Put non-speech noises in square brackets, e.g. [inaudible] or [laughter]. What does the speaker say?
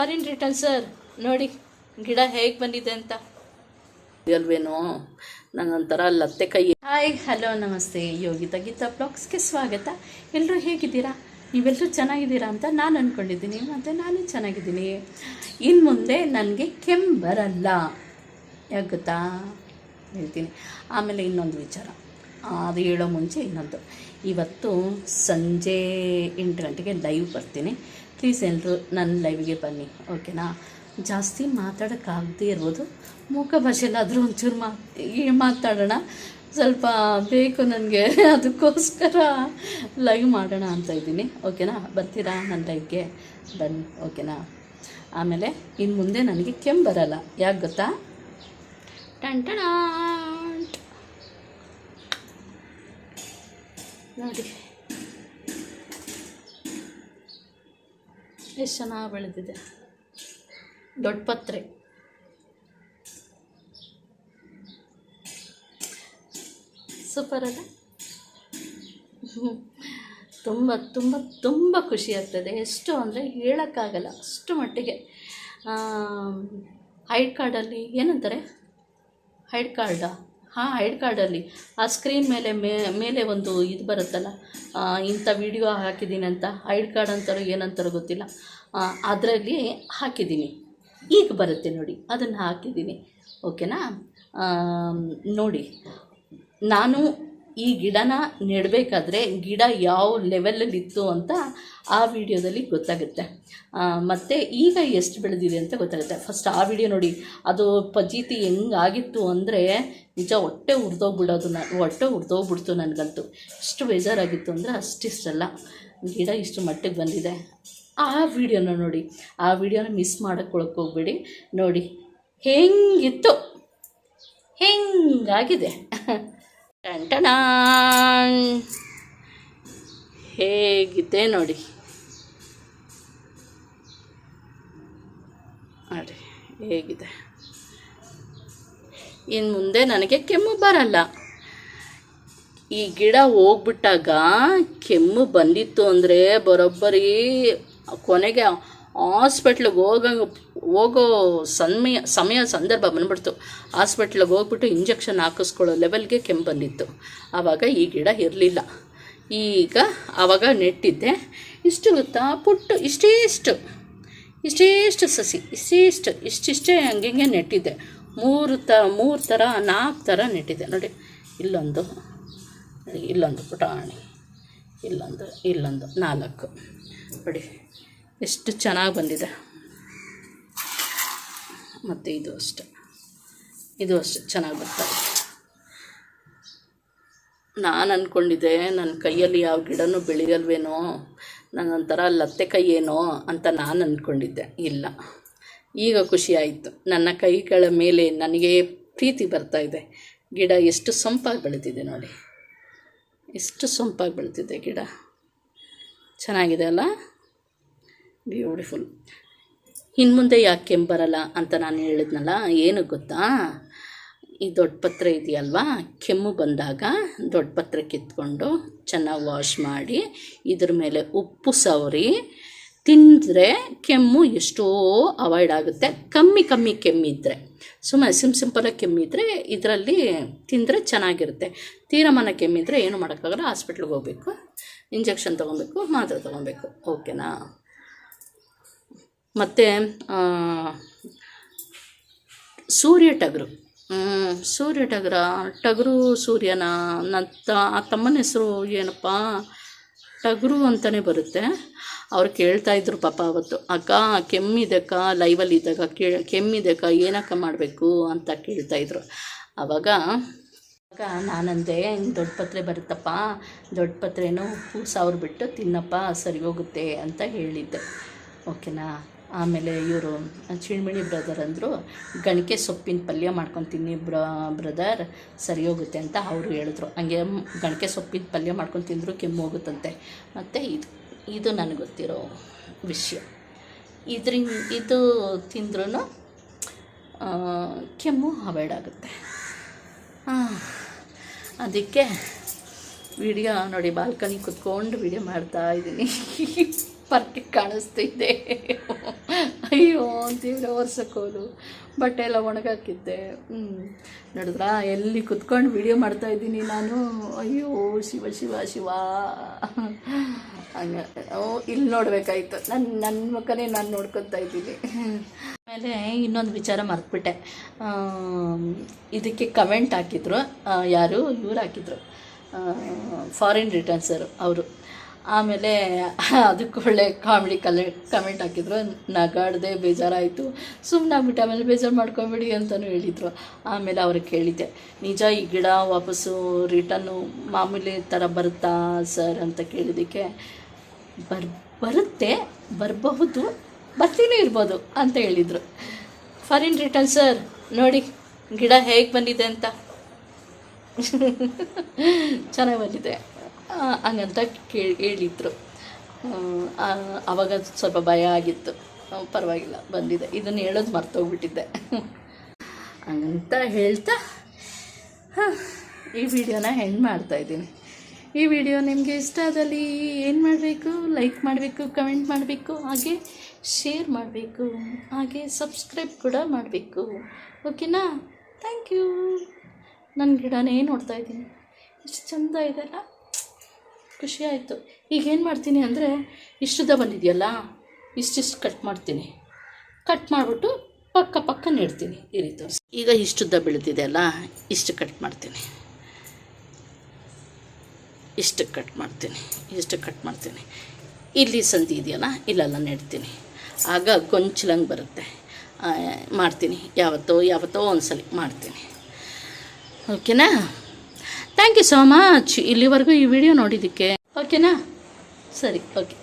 Foreign return sir ನೋಡಿ ಗಿಡ ಹೇಗೆ ಬಂದಿದೆ ಅಂತ. ಅಲ್ವೇನೋ ನಂಗೊಂಥರ ಲತ್ತೆ ಕೈ. ಹಾಯ್ ಹಲೋ ನಮಸ್ತೆ. ಯೋಗಿತಾ ಗೀತಾ ಬ್ಲಾಗ್ಸ್ಗೆ ಸ್ವಾಗತ. ಎಲ್ಲರೂ ಹೇಗಿದ್ದೀರಾ? ನೀವೆಲ್ಲರೂ ಚೆನ್ನಾಗಿದ್ದೀರಾ ಅಂತ ನಾನು ಅಂದ್ಕೊಂಡಿದ್ದೀನಿ ಮತ್ತು ನಾನು ಚೆನ್ನಾಗಿದ್ದೀನಿ. ಇನ್ನು ಮುಂದೆ ನನಗೆ ಕೆಮ್ಮು ಬರಲ್ಲ. ಯಾಕೆ ಗೊತ್ತಾ? ಹೇಳ್ತೀನಿ. ಆಮೇಲೆ ಇನ್ನೊಂದು ವಿಚಾರ. ಅದು ಹೇಳೋ ಮುಂಚೆ ಇನ್ನೊಂದು. ಇವತ್ತು ಸಂಜೆ ಎಂಟು ಗಂಟೆಗೆ ಲೈವ್ ಬರ್ತೀನಿ. ಪ್ಲೀಸ್ ಎಲ್ಲರೂ ನನ್ನ ಲೈವ್ಗೆ ಬನ್ನಿ ಓಕೆನಾ ಜಾಸ್ತಿ ಮಾತಾಡೋಕ್ಕಾಗದೇ ಇರ್ಬೋದು ಮೂಕ ಭಾಷೆಯಲ್ಲಾದರೂ ಒಂಚೂರು ಮಾ ಮಾತಾಡೋಣ. ಸ್ವಲ್ಪ ಬೇಕು ನನಗೆ. [laughs] ಅದಕ್ಕೋಸ್ಕರ ಲೈವ್ ಮಾಡೋಣ ಅಂತ ಇದ್ದೀನಿ. ಓಕೆನಾ ಬರ್ತೀರಾ ನನ್ನ ಲೈವ್ಗೆ ಬನ್ನಿ ಓಕೆನಾ ಆಮೇಲೆ ಇನ್ನು ಮುಂದೆ ನನಗೆ ಕೆಮ್ಮು ಬರಲ್ಲ. ಯಾಕೆ ಗೊತ್ತಾ? ಟಂಟಣ ನೋಡಿ. ಎಷ್ಟು ಚೆನ್ನಾಗಿ ಬೆಳೆದಿದೆ. ದೊಡ್ಡ ಪತ್ರೆ. ಸೂಪರ್ ಅಲ್ಲ. ತುಂಬ ತುಂಬ ತುಂಬ ಖುಷಿ ಆಗ್ತದೆ. ಎಷ್ಟು ಅಂದರೆ ಹೇಳೋಕ್ಕಾಗಲ್ಲ. ಅಷ್ಟು ಮಟ್ಟಿಗೆ. ಹೈಡ್ ಕಾರ್ಡಲ್ಲಿ ಏನಂತಾರೆ? ಹೈಡ್ ಕಾರ್ಡಾ? ಹಾಂ ಹೈಡ್ ಕಾರ್ಡಲ್ಲಿ ಆ ಸ್ಕ್ರೀನ್ ಮೇಲೆ ಮೇಲೆ ಒಂದು ಇದು ಬರುತ್ತಲ್ಲ ಇಂಥ ವಿಡಿಯೋ ಹಾಕಿದ್ದೀನಿ ಅಂತ. ಹೈಡ್ ಕಾರ್ಡ್ ಅಂತಾರೋ ಏನಂತಾರೋ ಗೊತ್ತಿಲ್ಲ. ಅದರಲ್ಲಿ ಹಾಕಿದ್ದೀನಿ ಈಗ ಬರುತ್ತೆ ನೋಡಿ, ಅದನ್ನು ಹಾಕಿದ್ದೀನಿ ಓಕೆನಾ ನೋಡಿ, ನಾನು ಈ ಗಿಡನ ನೆಡಬೇಕಾದ್ರೆ ಗಿಡ ಯಾವ ಲೆವೆಲಲ್ಲಿ ಇತ್ತು ಅಂತ ಆ ವಿಡಿಯೋದಲ್ಲಿ ಗೊತ್ತಾಗುತ್ತೆ. ಮತ್ತು ಈಗ ಎಷ್ಟು ಬೆಳೆದಿದೆ ಅಂತ ಗೊತ್ತಾಗುತ್ತೆ. ಫಸ್ಟ್ ಆ ವಿಡಿಯೋ ನೋಡಿ. ಅದು ಪಜೀತಿ ಹೆಂಗಾಗಿತ್ತು ಅಂದರೆ ನಿಜ ಹೊಟ್ಟೆ ಉರಿದೋಗ್ಬಿಡೋದು ನಾನು ಹೊಟ್ಟೆ ಉರಿದೋಗ್ಬಿಡ್ತು ನನಗಂತೂ. ಎಷ್ಟು ಬೇಜಾರಾಗಿತ್ತು ಅಂದರೆ ಅಷ್ಟಿಷ್ಟಲ್ಲ. ಗಿಡ ಇಷ್ಟು ಮಟ್ಟಿಗೆ ಬಂದಿದೆ. ಆ ವಿಡಿಯೋನ ನೋಡಿ. ಆ ವಿಡಿಯೋನ ಮಿಸ್ ಮಾಡೋಕ್ಕೊಳಕ್ಕೆ ಹೋಗ್ಬೇಡಿ. ನೋಡಿ. ಹೆಂಗಿತ್ತು? ಹೆಂಗಾಗಿದೆ? ಟಂಟಣಾನ್ ಹೇಗಿದೆ ನೋಡಿ. ನೋಡಿ ಹೇಗಿದೆ. ಇನ್ನು ಮುಂದೆ ನನಗೆ ಕೆಮ್ಮು ಬರಲ್ಲ. ಈ ಗಿಡ ಹೋಗ್ಬಿಟ್ಟಾಗ ಕೆಮ್ಮು ಬಂದಿತ್ತು ಅಂದರೆ ಬರೋಬ್ಬರಿ. ಕೊನೆಗೆ ಹಾಸ್ಪಿಟ್ಲಿಗೆ ಹೋಗೋ ಹೋಗೋ ಸಮಯ ಸಮಯ ಸಂದರ್ಭ ಬಂದ್ಬಿಡ್ತು. ಹಾಸ್ಪಿಟ್ಲಿಗೆ ಹೋಗ್ಬಿಟ್ಟು ಇಂಜೆಕ್ಷನ್ ಹಾಕಿಸ್ಕೊಳ್ಳೋ ಲೆವೆಲ್ಗೆ ಕೆಮ್ಮು ಬಂದಿತ್ತು. ಆವಾಗ ಈ ಗಿಡ ಇರಲಿಲ್ಲ. ಈಗ ಆವಾಗ ನೆಟ್ಟಿದ್ದೆ. ಇಷ್ಟು ಗೊತ್ತಾ? ಪುಟ್ಟು ಇಷ್ಟೇ ಇಷ್ಟು ಇಷ್ಟೇ ಇಷ್ಟು ಸಸಿ, ಇಷ್ಟಿಷ್ಟು, ಇಷ್ಟಿಷ್ಟೇ ಹಂಗೆ ನೆಟ್ಟಿದ್ದೆ. ಮೂರು ತ, ಮೂರು ಥರ, ನಾಲ್ಕು ಥರ ನೆಟ್ಟಿದ್ದೆ. ನೋಡಿ, ಇಲ್ಲೊಂದು ಇಲ್ಲೊಂದು ಪುಟಾಣಿ, ಇಲ್ಲೊಂದು ಇಲ್ಲೊಂದು ನಾಲ್ಕು. ನೋಡಿ, ಎಷ್ಟು ಚೆನ್ನಾಗಿ ಬಂದಿದೆ. ಮತ್ತು ಇದು ಅಷ್ಟೆ. ಇದು ಅಷ್ಟೆ. ಚೆನ್ನಾಗಿ ಬರ್ತಾರೆ ನಾನು ಅಂದ್ಕೊಂಡಿದ್ದೆ ನನ್ನ ಕೈಯಲ್ಲಿ ಯಾವ ಗಿಡನೂ ಬೆಳೆಯಲ್ವೇನೋ ನನ್ನೊಂಥರ ಲತ್ತೆ ಕೈ ಏನೋ ಅಂತ ನಾನು ಅಂದ್ಕೊಂಡಿದ್ದೆ ಇಲ್ಲ. ಈಗ ಖುಷಿ ಆಯಿತು. ನನ್ನ ಕೈಗಳ ಮೇಲೆ ನನಗೆ ಪ್ರೀತಿ ಬರ್ತಾ ಇದೆ. ಗಿಡ ಎಷ್ಟು ಸೊಂಪಾಗಿ ಬೆಳೀತಿದೆ ನೋಡಿ. ಎಷ್ಟು ಸೊಂಪಾಗಿ ಬೆಳೀತಿದೆ ಗಿಡ. ಚೆನ್ನಾಗಿದೆ ಅಲ್ಲ? ಬ್ಯೂಟಿಫುಲ್ ಇನ್ನು ಮುಂದೆ ಯಾಕೆ ಕೆಮ್ಮು ಬರಲ್ಲ ಅಂತ ನಾನು ಹೇಳಿದ್ನಲ್ಲ, ಏನು ಗೊತ್ತಾ? ಈ ದೊಡ್ಡ ಪತ್ರೆ ಇದೆಯಲ್ವಾ? ಕೆಮ್ಮು ಬಂದಾಗ ದೊಡ್ಡ ಪತ್ರೆ ಕಿತ್ಕೊಂಡು ಚೆನ್ನಾಗಿ ವಾಶ್ ಮಾಡಿ, ಇದ್ರ ಮೇಲೆ ಉಪ್ಪು ಸವರಿ, ತಿಂದರೆ ಕೆಮ್ಮು ಎಷ್ಟೋ ಅವಾಯ್ಡ್ ಆಗುತ್ತೆ. ಕಮ್ಮಿ ಕಮ್ಮಿ ಕೆಮ್ಮಿದ್ರೆ ಸುಮ್ಮನೆ ಸಿಮ್ ಸಿಂಪಲಾಗಿ ಕೆಮ್ಮಿದ್ರೆ ಇದರಲ್ಲಿ ತಿಂದರೆ ಚೆನ್ನಾಗಿರುತ್ತೆ. ತೀರಮಾನ ಕೆಮ್ಮಿದ್ರೆ ಏನು ಮಾಡೋಕ್ಕಾಗಲ್ಲ, ಹಾಸ್ಪಿಟ್ಲಿಗೆ ಹೋಗಬೇಕು, ಇಂಜೆಕ್ಷನ್ ತೊಗೊಬೇಕು, ಮಾತ್ರೆ ತೊಗೊಬೇಕು. ಓಕೆನಾ? ಮತ್ತು ಸೂರ್ಯ ಟಗರು. ಸೂರ್ಯ ಟಗರ, ಟಗರು ಸೂರ್ಯನ, ನನ್ನ ಆ ತಮ್ಮನ ಹೆಸರು ಏನಪ್ಪ? ಟಗರು ಅಂತಲೇ ಬರುತ್ತೆ. ಅವ್ರು ಕೇಳ್ತಾ ಇದ್ರು ಪಾಪ ಅವತ್ತು, ಅಕ್ಕ ಕೆಮ್ಮಿದಕ್ಕ ಲೈವಲ್ಲಿ ಇದ್ದಾಗ ಕೇ ಕೆಮ್ಮಿದಕ್ಕ ಏನಕ್ಕ ಮಾಡಬೇಕು? ಅಂತ ಕೇಳ್ತಾಯಿದ್ರು ಆವಾಗ ಆಗ ನಾನಂದೆ, ಹಿಂಗೆ ದೊಡ್ಡ ಪತ್ರೆ ಬರುತ್ತಪ್ಪ, ದೊಡ್ಡ ಪತ್ರೆನೂ ಉಪ್ಪು ಸಾವಿರ ಬಿಟ್ಟು ತಿನ್ನಪ್ಪ, ಸರಿ ಹೋಗುತ್ತೆ ಅಂತ ಹೇಳಿದ್ದೆ. ಓಕೆನಾ? ಆಮೇಲೆ ಇವರು ಚಿಣ್ಮಿಣಿ ಬ್ರದರ್ ಅಂದರು, ಗಣಿಕೆ ಸೊಪ್ಪಿನ ಪಲ್ಯ ಮಾಡ್ಕೊಂಡು ತಿನ್ನಿ ಬ್ರ ಬ್ರದರ್ ಸರಿ ಹೋಗುತ್ತೆ ಅಂತ ಅವರು ಹೇಳಿದ್ರು. ಹಂಗೆ ಗಣಿಕೆ ಸೊಪ್ಪಿನ ಪಲ್ಯ ಮಾಡ್ಕೊಂಡು ತಿಂದರೂ, ಕೆಮ್ಮು ಹೋಗುತ್ತಂತೆ. ಮತ್ತು ಇದು ಇದು ನನಗೆ ಗೊತ್ತಿರೋ ವಿಷಯ. ಇದ್ರಿಂದ ಇದು ತಿಂದ್ರೂ ಕೆಮ್ಮು ಅವಾಯ್ಡ್ ಆಗುತ್ತೆ. ಅದಕ್ಕೆ ವಿಡಿಯೋ ನೋಡಿ, ಬಾಲ್ಕನಿ ಕುತ್ಕೊಂಡು ವಿಡಿಯೋ ಮಾಡ್ತಾ ಇದ್ದೀನಿ. [laughs] ಪರ್ಕೆ ಕಾಣಿಸ್ತಿದ್ದೆ ಅಯ್ಯೋ ಅಂತೀವ್ರೆ ವರ್ಷಕ್ಕೋಲು ಬಟ್ಟೆ ಎಲ್ಲ ಒಣಗಾಕಿದ್ದೆ. ಹ್ಞೂ ನೋಡಿದ್ರಾ, ಎಲ್ಲಿ ಕುತ್ಕೊಂಡು ವಿಡಿಯೋ ಮಾಡ್ತಾ ಇದ್ದೀನಿ ನಾನು. ಅಯ್ಯೋ, ಶಿವ ಶಿವ ಶಿವ. ಹಂಗೆ, ಓ ಇಲ್ಲಿ ನೋಡಬೇಕಾಯ್ತು. ನನ್ನ ನನ್ನ ಮುಖನೇ ನಾನು ನೋಡ್ಕೊತಾ ಇದ್ದೀನಿ. ಆಮೇಲೆ ಇನ್ನೊಂದು ವಿಚಾರ ಮರ್ತ್ಬಿಟ್ಟೆ. ಇದಕ್ಕೆ ಕಮೆಂಟ್ ಹಾಕಿದ್ರು. ಯಾರು? ಇವ್ರು ಹಾಕಿದ್ರು. ಫಾರಿನ್ ರಿಟರ್ನ್ಸರು ಅವರು. ಆಮೇಲೆ ಅದಕ್ಕೆ ಒಳ್ಳೆ ಕಾಮಿಡಿ ಕಲೆ ಕಮೆಂಟ್ ಹಾಕಿದ್ರು. ನಗಾಡ್ದೆ ಬೇಜಾರಾಯಿತು. ಸುಮ್ಮನೆ ಆಗ್ಬಿಟ್ಟು. ಆಮೇಲೆ ಬೇಜಾರು ಮಾಡ್ಕೊಂಬಿಡಿ ಅಂತಲೂ ಹೇಳಿದರು. ಆಮೇಲೆ ಅವ್ರಿಗೆ ಕೇಳಿದ್ದೆ. ನಿಜ ಈ ಗಿಡ ವಾಪಸ್ಸು ರಿಟರ್ನು ಮಾಮೂಲಿ ಥರ ಬರುತ್ತಾ ಸರ್ ಅಂತ ಕೇಳಿದ್ದಕ್ಕೆ, ಬರ್, ಬರುತ್ತೆ, ಬರಬಹುದು, ಬರ್ತೀನಿ ಇರ್ಬೋದು ಅಂತ ಹೇಳಿದರು. ಫಾರಿನ್ ರಿಟರ್ನ್ ಸರ್ ನೋಡಿ, ಗಿಡ ಹೇಗೆ ಬಂದಿದೆ ಅಂತ. ಚೆನ್ನಾಗಿ ಬಂದಿದೆ. ಹಂಗಂತ ಕೇಳಿ ಹೇಳಿದ್ರು. ಆವಾಗ ಸ್ವಲ್ಪ ಭಯ ಆಗಿತ್ತು. ಪರವಾಗಿಲ್ಲ, ಬಂದಿದೆ. ಇದನ್ನು ಹೇಳೋದು ಮರ್ತೋಗ್ಬಿಟ್ಟಿದ್ದೆ. ಹಂಗಂತ ಹೇಳ್ತಾ ಈ ವಿಡಿಯೋನ ಹೆಣ್ ಮಾಡ್ತಾ ಇದ್ದೀನಿ. ಈ ವಿಡಿಯೋ ನಿಮಗೆ ಇಷ್ಟ ಆದಲ್ಲಿ ಏನು ಮಾಡಬೇಕು? ಲೈಕ್ ಮಾಡಬೇಕು, ಕಮೆಂಟ್ ಮಾಡಬೇಕು, ಹಾಗೆ ಶೇರ್ ಮಾಡಬೇಕು, ಹಾಗೆ ಸಬ್ಸ್ಕ್ರೈಬ್ ಕೂಡ ಮಾಡಬೇಕು. ಓಕೆನಾ? Thank you. ನನ್ನ ಗಿಡನೇ ನೋಡ್ತಾ ಇದ್ದೀನಿ. ಎಷ್ಟು ಚಂದ ಇದೆಲ್ಲ ಖುಷಿ ಆಯಿತು ಈಗ ಏನು ಮಾಡ್ತೀನಿ ಅಂದರೆ ಇಷ್ಟುದ ಬಂದಿದೆಯಲ್ಲ, ಇಷ್ಟಿಷ್ಟು ಕಟ್ ಮಾಡ್ತೀನಿ. ಕಟ್ ಮಾಡಿಬಿಟ್ಟು ಪಕ್ಕ ಪಕ್ಕ ನೆಡ್ತೀನಿ ಈ ರೀತಿ ಈಗ ಇಷ್ಟುದ್ದ ಬೆಳೆದಿದೆ ಅಲ್ಲ, ಇಷ್ಟು ಕಟ್ ಮಾಡ್ತೀನಿ. ಇಷ್ಟು ಕಟ್ ಮಾಡ್ತೀನಿ, ಇಷ್ಟು ಕಟ್ ಮಾಡ್ತೀನಿ. ಇಲ್ಲಿ ಸಂಧಿ ಇದೆಯಲ್ಲ, ಇಲ್ಲೆಲ್ಲ ನೆಡ್ತೀನಿ. ಆಗ ಗೊಂಚಲಂಗೆ ಬರುತ್ತೆ. ಮಾಡ್ತೀನಿ. ಯಾವತ್ತೋ ಯಾವತ್ತೋ ಒಂದ್ಸಲಿ ಮಾಡ್ತೀನಿ. ಓಕೆನಾ ಥ್ಯಾಂಕ್ ಯು ಸೋ ಮಚ್ ಇಲ್ಲಿವರೆಗೂ ಈ ವಿಡಿಯೋ ನೋಡಿದ್ದಕ್ಕೆ. ಓಕೆನಾ ಸರಿ ಓಕೆ